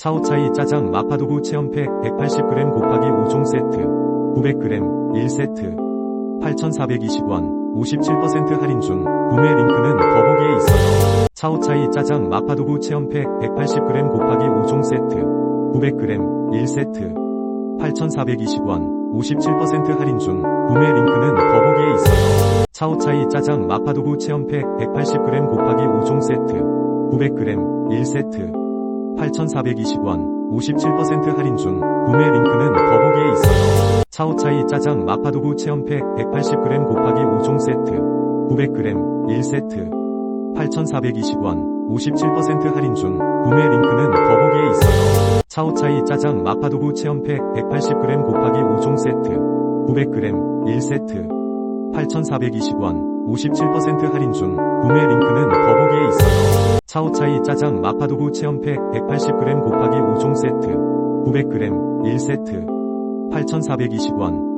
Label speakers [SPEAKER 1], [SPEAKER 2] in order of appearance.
[SPEAKER 1] 차오차이 짜장 마파두부 체험팩 180g 곱하기 5종 세트 900g 1세트 8,420원 57% 할인 중 구매 링크는 더보기에 있어요. 차오차이 짜장 마파두부 체험팩 180g 곱하기 5종 세트 900g 1세트 8,420원 57% 할인 중 구매 링크는 더보기에 있어요. 차오차이 짜장 마파두부 체험팩 180g 곱하기 5종 세트 900g 1세트 8,420원 57% 할인 중 구매 링크는 더보기에 있어요. 차오차이 짜장 마파두부 체험팩 180g 곱하기 5종 세트 900g 1세트 8,420원 57% 할인 중 구매 링크는 더보기에 있어요. 차오차이 짜장 마파두부 체험팩 180g 곱하기 5종 세트 900g 1세트 8,420원 57% 할인 중 구매 있어요. 차오차이 짜장 마파두부 체험팩 180g 곱하기 5종 세트 900g 1세트 8,420원